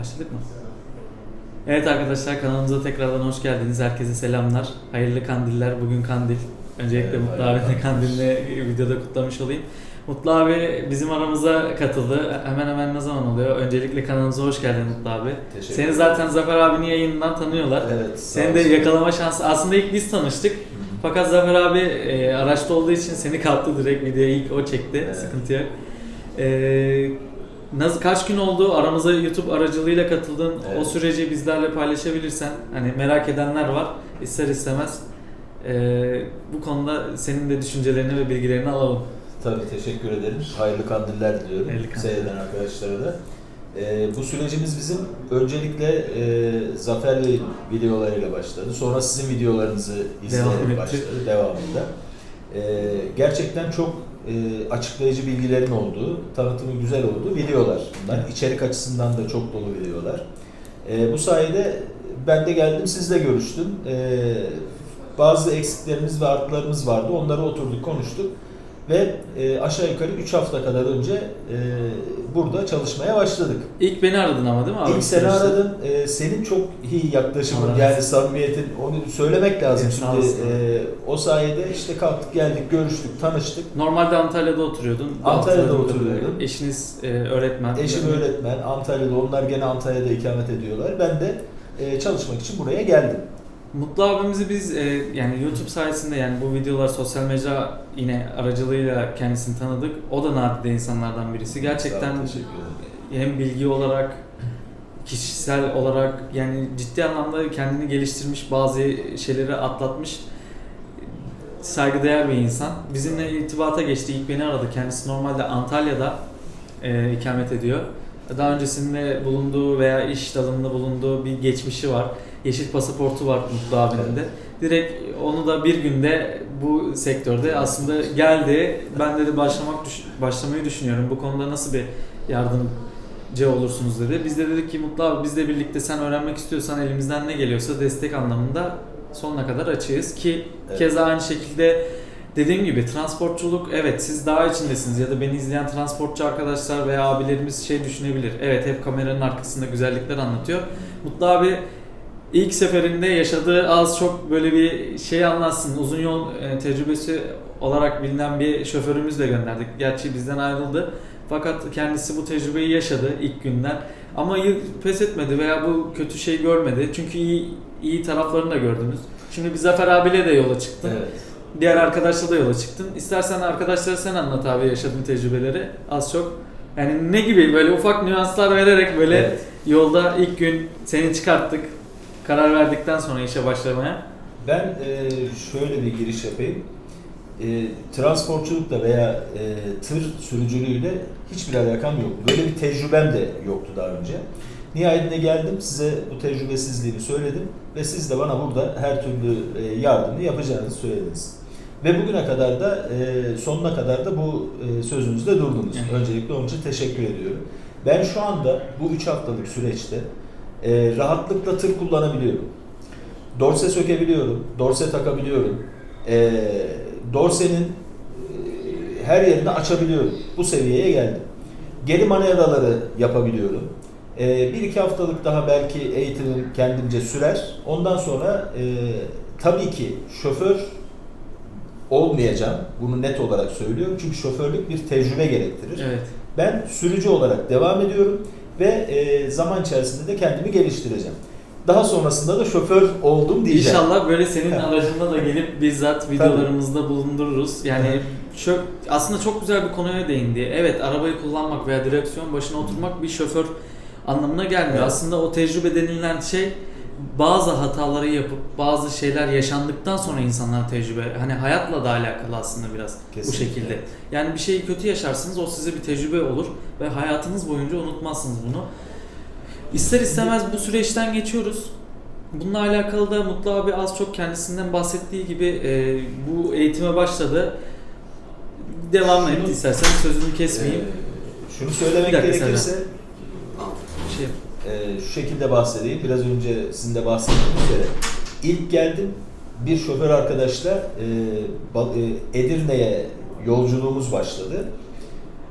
Başladık mı? Evet arkadaşlar kanalımıza tekrardan hoş geldiniz. Herkese selamlar. Hayırlı kandiller. Bugün kandil. Öncelikle Evet, Mutlu abinin kandilini videoda kutlamış olayım. Mutlu abi bizim aramıza katıldı. Hemen hemen ne zaman oluyor? Öncelikle kanalımıza hoş geldin Mutlu abi. Teşekkür Seni zaten Zafer abinin yayınından tanıyorlar. Evet. Seni de yakalama şansı. Aslında ilk biz tanıştık. Fakat Zafer abi e, araçta olduğu için seni kaptı direkt videoyu ilk o çekti. Evet. Sıkıntı yok. E, nasıl kaç gün oldu? Aramıza YouTube aracılığıyla katıldın. O Evet. süreci bizlerle paylaşabilirsen hani merak edenler var. İster istemez e, bu konuda senin de düşüncelerini ve bilgilerini alalım. Tabii teşekkür ederim. Hayırlı kandiller diliyorum. Kandiller. Seyreden arkadaşlara da. Ee, bu sürecimiz bizim öncelikle e, Zafer'le videolarıyla başladı. Sonra sizin videolarınızı Devam izleyerek etti. başladı. Devamında. Ee, gerçekten çok e, açıklayıcı bilgilerin olduğu, tanıtımı güzel olduğu videolar bunlar. İçerik açısından da çok dolu videolar. Ee, bu sayede ben de geldim, sizle görüştüm. Ee, bazı eksiklerimiz ve artılarımız vardı. Onları oturduk, konuştuk. Ve e, aşağı yukarı 3 hafta kadar önce e, burada çalışmaya başladık. İlk beni aradın ama değil mi abi? İlk seni Süreçte. aradım. E, senin çok iyi yaklaşımın Allah yani samimiyetin onu söylemek lazım Evet, şimdi. E, o sayede işte kalktık geldik görüştük tanıştık. Normalde Antalya'da oturuyordun. Antalya'da Hatırladığım oturuyordum. Eşiniz e, öğretmen. Eşim öğretmen Antalya'da onlar gene Antalya'da ikamet ediyorlar. Ben de e, çalışmak için buraya geldim. Mutlu abimizi biz e, yani YouTube sayesinde yani bu videolar sosyal medya yine aracılığıyla kendisini tanıdık. O da nadide insanlardan birisi. Sağ Gerçekten ol, teşekkür ederim. hem bilgi olarak kişisel olarak yani ciddi anlamda kendini geliştirmiş bazı şeyleri atlatmış saygıdeğer bir insan. Bizimle irtibata geçti. İlk beni aradı. Kendisi normalde Antalya'da e, ikamet ediyor. Daha öncesinde bulunduğu veya iş dalında bulunduğu bir geçmişi var. Yeşil pasaportu var Mutlu abinin de. Direkt onu da bir günde bu sektörde aslında geldi. Ben dedi başlamak düş- başlamayı düşünüyorum. Bu konuda nasıl bir yardımcı olursunuz dedi. Biz de dedik ki Mutlu abi biz de birlikte sen öğrenmek istiyorsan elimizden ne geliyorsa destek anlamında sonuna kadar açığız ki Evet. keza aynı şekilde dediğim gibi transportçuluk evet siz daha içindesiniz ya da beni izleyen transportçu arkadaşlar veya abilerimiz şey düşünebilir. Evet hep kameranın arkasında güzellikler anlatıyor. Mutlu abi ilk seferinde yaşadığı az çok böyle bir şey anlatsın. Uzun yol e, tecrübesi olarak bilinen bir şoförümüzle gönderdik. Gerçi bizden ayrıldı. Fakat kendisi bu tecrübeyi yaşadı ilk günden. Ama yı- pes etmedi veya bu kötü şey görmedi. Çünkü iyi iyi taraflarını da gördünüz. Şimdi bir Zafer abiyle de yola çıktın. Evet. Diğer arkadaşla da yola çıktın. İstersen arkadaşlara sen anlat abi yaşadığın tecrübeleri az çok. Yani ne gibi böyle ufak nüanslar vererek böyle Evet. yolda ilk gün seni çıkarttık. Karar verdikten sonra işe başlamaya. Ben e, şöyle bir giriş yapayım. E, transportçulukla veya e, tır sürücülüğüyle hiçbir alakam yok. Böyle bir tecrübem de yoktu daha önce. Nihayetinde geldim, size bu tecrübesizliğimi söyledim ve siz de bana burada her türlü e, yardımı yapacağınızı söylediniz. Ve bugüne kadar da e, sonuna kadar da bu e, sözünüzde durdunuz. Evet. Öncelikle onun için teşekkür ediyorum. Ben şu anda bu 3 haftalık süreçte e, rahatlıkla tır kullanabiliyorum. Dorse sökebiliyorum, dorse takabiliyorum. E, dorsenin e, her yerini açabiliyorum. Bu seviyeye geldim. Geri manevraları yapabiliyorum. E, bir iki haftalık daha belki eğitimim kendimce sürer. Ondan sonra e, tabii ki şoför olmayacağım. Bunu net olarak söylüyorum. Çünkü şoförlük bir tecrübe gerektirir. Evet. Ben sürücü olarak devam ediyorum ve e, zaman içerisinde de kendimi geliştireceğim. Daha sonrasında da şoför oldum diyeceğim. İnşallah böyle senin Evet. aracında da gelip bizzat videolarımızda bulundururuz. Yani Evet. aslında çok güzel bir konuya değindi. Evet arabayı kullanmak veya direksiyon başına oturmak bir şoför anlamına gelmiyor. Evet. Aslında o tecrübe denilen şey bazı hataları yapıp bazı şeyler yaşandıktan sonra insanlar tecrübe hani hayatla da alakalı aslında biraz bu Kesinlikle. şekilde. Yani bir şeyi kötü yaşarsınız o size bir tecrübe olur ve hayatınız boyunca unutmazsınız bunu. İster istemez bu süreçten geçiyoruz. Bununla alakalı da Mutlu abi az çok kendisinden bahsettiği gibi e, bu eğitime başladı. Devam Şunu- et istersen sözünü kesmeyeyim. Ee, şunu söylemek gerekirse şey, e, şu şekilde bahsedeyim. Biraz önce sizin de bahsettiğiniz üzere. İlk geldim bir şoför arkadaşla e, e, Edirne'ye yolculuğumuz başladı.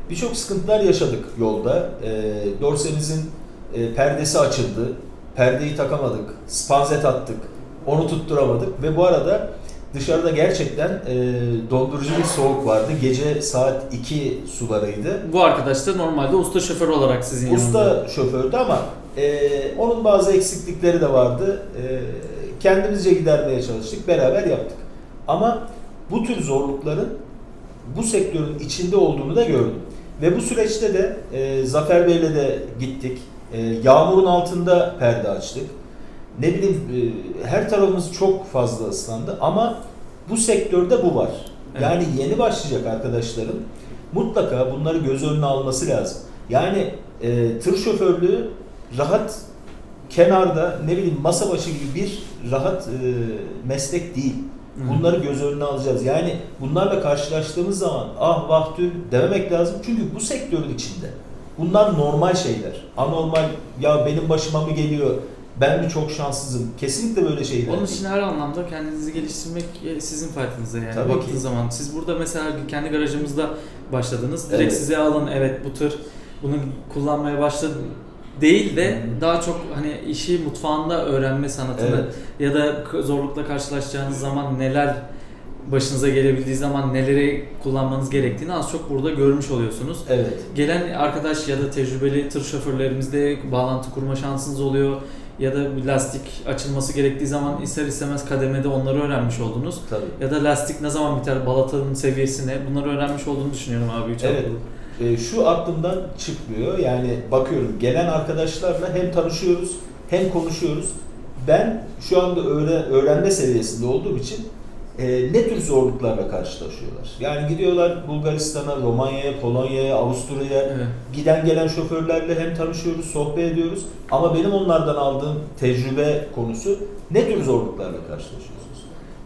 Birçok sıkıntılar yaşadık yolda. E, dorsemizin e, perdesi açıldı. Perdeyi takamadık. Spanzet attık. Onu tutturamadık ve bu arada dışarıda gerçekten e, dondurucu bir soğuk vardı. Gece saat 2 sularıydı. Bu arkadaş da normalde usta şoför olarak sizin yanınızda. Usta şofördü ama e, onun bazı eksiklikleri de vardı. E, kendimizce gidermeye çalıştık, beraber yaptık. Ama bu tür zorlukların bu sektörün içinde olduğunu da gördüm. Ve bu süreçte de e, Zafer Bey'le de gittik. E, yağmurun altında perde açtık. Ne bileyim e, her tarafımız çok fazla ıslandı ama bu sektörde bu var. Evet. Yani yeni başlayacak arkadaşların mutlaka bunları göz önüne alması lazım. Yani e, tır şoförlüğü rahat kenarda ne bileyim masa başı gibi bir rahat e, meslek değil. Bunları göz önüne alacağız. Yani bunlarla karşılaştığımız zaman ah vah tüh dememek lazım. Çünkü bu sektörün içinde. Bunlar normal şeyler. Anormal ya benim başıma mı geliyor? Ben mi çok şanssızım? Kesinlikle böyle şeyler. Onun için her anlamda kendinizi geliştirmek e, sizin faydanıza yani Tabii baktığın ki. zaman. Siz burada mesela kendi garajımızda başladınız. Direkt Evet. size alın evet bu tır bunu kullanmaya başladı değil de Hı. daha çok hani işi mutfağında öğrenme sanatını Evet. ya da zorlukla karşılaşacağınız zaman neler başınıza gelebildiği zaman neleri kullanmanız gerektiğini az çok burada görmüş oluyorsunuz. Evet. Gelen arkadaş ya da tecrübeli tır şoförlerimizle bağlantı kurma şansınız oluyor ya da bir lastik açılması gerektiği zaman ister istemez kademede onları öğrenmiş oldunuz. Tabii. Ya da lastik ne zaman biter, balatanın seviyesine bunları öğrenmiş olduğunu düşünüyorum abi. Üç Evet. E, şu aklımdan çıkmıyor. Yani bakıyorum gelen arkadaşlarla hem tanışıyoruz hem konuşuyoruz. Ben şu anda öğre- öğrenme seviyesinde olduğum için e, ne tür zorluklarla karşılaşıyorlar? Yani gidiyorlar Bulgaristan'a, Romanya'ya, Polonya'ya, Avusturya'ya Evet. giden gelen şoförlerle hem tanışıyoruz, sohbet ediyoruz. Ama benim onlardan aldığım tecrübe konusu ne tür zorluklarla karşılaşıyorsunuz?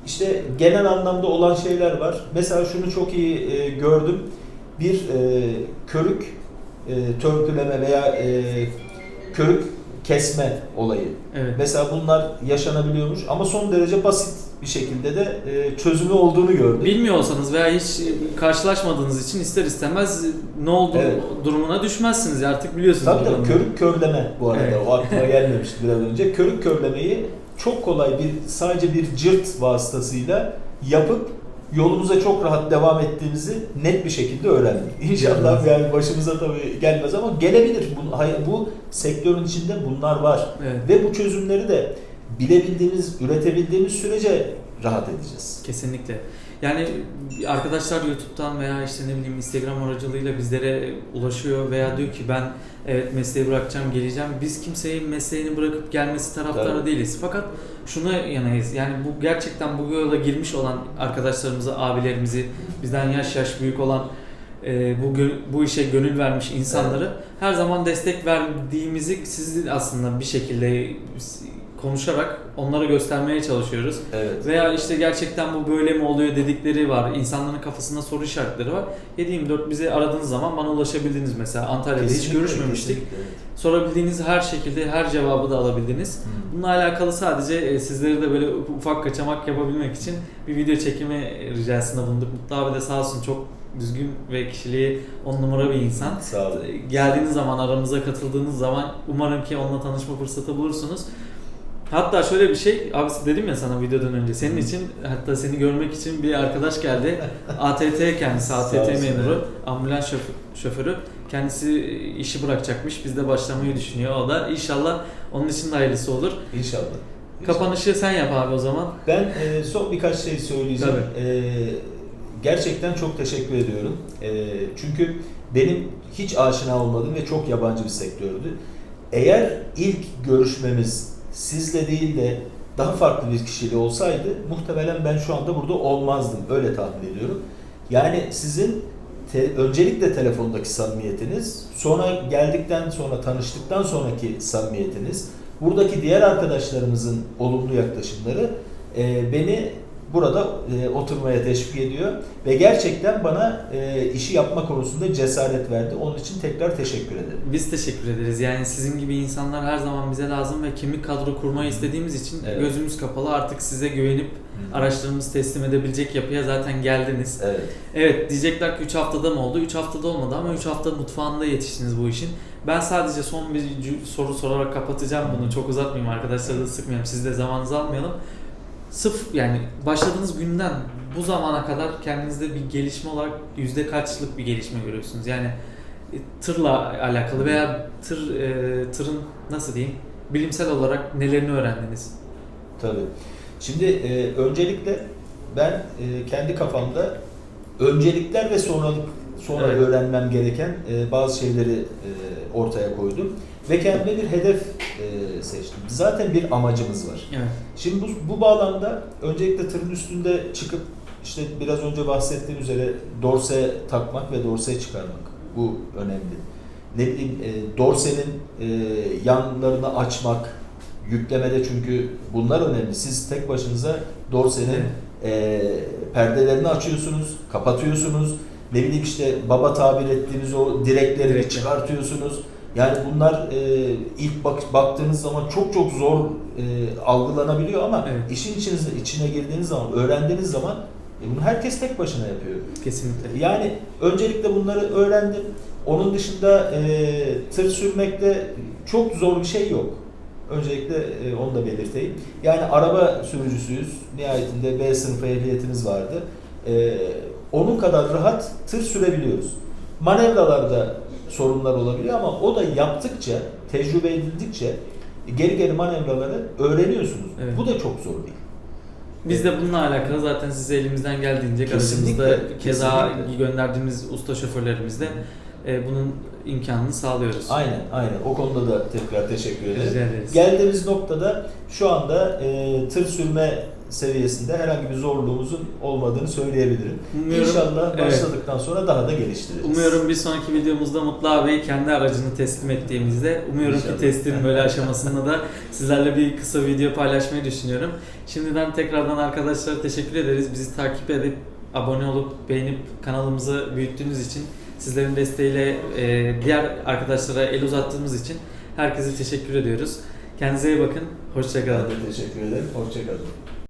İşte genel anlamda olan şeyler var. Mesela şunu çok iyi e, gördüm. Bir e, körük e, törpüleme veya e, körük kesme olayı. Evet. Mesela bunlar yaşanabiliyormuş ama son derece basit bir şekilde de e, çözümü olduğunu gördüm. Bilmiyor olsanız veya hiç karşılaşmadığınız için ister istemez ne olduğu Evet. durumuna düşmezsiniz artık biliyorsunuz. Tabii tabii körük körleme bu arada Evet. o aklıma gelmemişti biraz önce. Körük körlemeyi çok kolay bir sadece bir cırt vasıtasıyla yapıp yolumuza çok rahat devam ettiğimizi net bir şekilde öğrendik. İnşallah yani başımıza tabii gelmez ama gelebilir. Bu, bu sektörün içinde bunlar var. Evet. Ve bu çözümleri de bilebildiğimiz, üretebildiğimiz sürece rahat edeceğiz. Kesinlikle. Yani arkadaşlar YouTube'dan veya işte ne bileyim Instagram aracılığıyla bizlere ulaşıyor veya diyor ki ben evet mesleği bırakacağım geleceğim. Biz kimsenin mesleğini bırakıp gelmesi taraftarı Tabii. değiliz. Fakat şuna yanayız. Yani bu gerçekten bu yola girmiş olan arkadaşlarımızı, abilerimizi, bizden yaş yaş büyük olan e, bu bu işe gönül vermiş insanları her zaman destek verdiğimizi sizi aslında bir şekilde konuşarak onlara göstermeye çalışıyoruz. Evet. Veya işte gerçekten bu böyle mi oluyor dedikleri var. İnsanların kafasında soru işaretleri var. 7-24 bizi aradığınız zaman bana ulaşabildiniz mesela. Antalya'da hiç Kesinlikle, görüşmemiştik. kesinlikle, evet. Sorabildiğiniz her şekilde her cevabı da alabildiniz. Hı. Bununla alakalı sadece e, sizleri de böyle ufak kaçamak yapabilmek için bir video çekimi ricasında bulunduk. Mutlu abi de sağ olsun çok düzgün ve kişiliği on numara bir insan. Sağ olun. Geldiğiniz zaman aramıza katıldığınız zaman umarım ki onunla tanışma fırsatı bulursunuz. Hatta şöyle bir şey, abi dedim ya sana videodan önce, senin için hatta seni görmek için bir arkadaş geldi. ATT kendisi, ATT memuru, ambulans şofö- şoförü. Kendisi işi bırakacakmış, biz de başlamayı düşünüyor o da. İnşallah onun için de hayırlısı olur. İnşallah. Kapanışı sen yap abi o zaman. Ben e, son birkaç şey söyleyeceğim. E, gerçekten çok teşekkür ediyorum. E, çünkü benim hiç aşina olmadığım ve çok yabancı bir sektördü. Eğer ilk görüşmemiz sizle değil de daha farklı bir kişiyle olsaydı muhtemelen ben şu anda burada olmazdım. Öyle tahmin ediyorum. Yani sizin te- öncelikle telefondaki samimiyetiniz, sonra geldikten sonra tanıştıktan sonraki samimiyetiniz, buradaki diğer arkadaşlarımızın olumlu yaklaşımları e, beni burada e, oturmaya teşvik ediyor ve gerçekten bana e, işi yapma konusunda cesaret verdi. Onun için tekrar teşekkür ederim. Biz teşekkür ederiz. Yani sizin gibi insanlar her zaman bize lazım ve kemik kadro kurmayı istediğimiz için Evet. gözümüz kapalı artık size güvenip araçlarımızı teslim edebilecek yapıya zaten geldiniz. Evet. Evet diyecekler ki 3 haftada mı oldu? 3 haftada olmadı ama 3 hafta mutfağında yetiştiniz bu işin. Ben sadece son bir soru sorarak kapatacağım bunu. Çok uzatmayayım arkadaşları da sıkmayalım. Siz de zamanınızı almayalım. Sıfır yani başladığınız günden bu zamana kadar kendinizde bir gelişme olarak yüzde kaçlık bir gelişme görüyorsunuz? Yani e, tırla alakalı veya tır e, tırın nasıl diyeyim bilimsel olarak nelerini öğrendiniz? Tabii. Şimdi e, öncelikle ben e, kendi kafamda öncelikler ve sonralık sonra Evet. öğrenmem gereken e, bazı şeyleri e, ortaya koydum ve kendime bir hedef e, seçtim. Zaten bir amacımız var. Evet. Şimdi bu, bu bağlamda öncelikle tırın üstünde çıkıp işte biraz önce bahsettiğim üzere dorse takmak ve dorse çıkarmak. Bu önemli. Ne bileyim e, dorsenin e, yanlarını açmak, yüklemede çünkü bunlar önemli. Siz tek başınıza dorsenin e, perdelerini açıyorsunuz, kapatıyorsunuz. Ne bileyim işte baba tabir ettiğiniz o direkleri Direkler. çıkartıyorsunuz. Yani bunlar e, ilk bak, baktığınız zaman çok çok zor e, algılanabiliyor ama Evet. işin içinize, içine girdiğiniz zaman, öğrendiğiniz zaman e, bunu herkes tek başına yapıyor. Kesinlikle. Yani öncelikle bunları öğrendim. Onun dışında e, tır sürmekte çok zor bir şey yok. Öncelikle e, onu da belirteyim. Yani araba sürücüsüyüz. Nihayetinde B sınıfı ehliyetimiz vardı. E, onun kadar rahat tır sürebiliyoruz. Manevralarda sorunlar olabiliyor ama o da yaptıkça, tecrübe edildikçe geri geri manevraları öğreniyorsunuz. Evet. Bu da çok zor değil. Biz de bununla alakalı zaten size elimizden geldiğince Kesinlikle, aracımızda keza kesinlikle. gönderdiğimiz usta şoförlerimizle e, bunun imkanını sağlıyoruz. Aynen, aynen. O konuda da tekrar teşekkür ederiz. Geldiğimiz noktada şu anda e, tır sürme seviyesinde herhangi bir zorluğumuzun olmadığını söyleyebilirim. Umuyorum- İnşallah evet. başladıktan sonra daha da geliştiririz. Umuyorum bir sonraki videomuzda Mutlu abi kendi aracını teslim ettiğimizde umuyorum İnşallah. ki testin böyle aşamasında da sizlerle bir kısa video paylaşmayı düşünüyorum. Şimdiden tekrardan arkadaşlara teşekkür ederiz. Bizi takip edip abone olup beğenip kanalımızı büyüttüğünüz için sizlerin desteğiyle e, diğer arkadaşlara el uzattığımız için herkese teşekkür ediyoruz. Kendinize iyi bakın. Hoşçakalın. teşekkür ederim. Hoşçakalın.